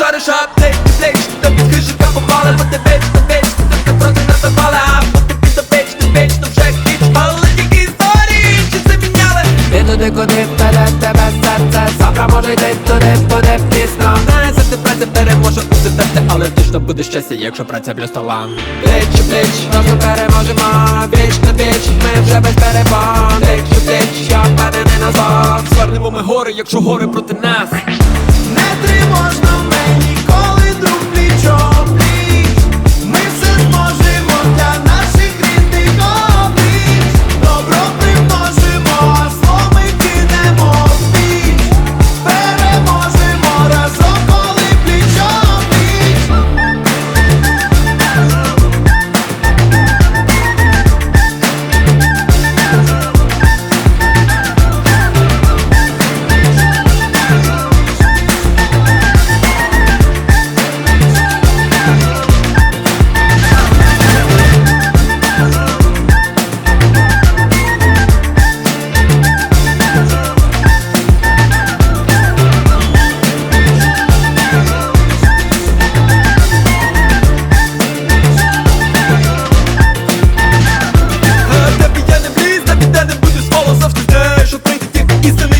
разом шариш аптек, плеч Та під хижика попали, бо ти вечно, вечно Ти проти не запали, а бути під обеч, ти вечно вже хіч Але тільки історії, чи це міняли? Ти туди, куди впаде тебе серце Завтра може йти туди, буде пізно. Знає, завжди праця переможе усе але точно буде щастя, якщо праця Пліч у пліч, разом переможемо Віч на віч, ми вже без перепон. Пліч у пліч, я впевнений на зло Звернемо ми гори, якщо гори проти нас It's the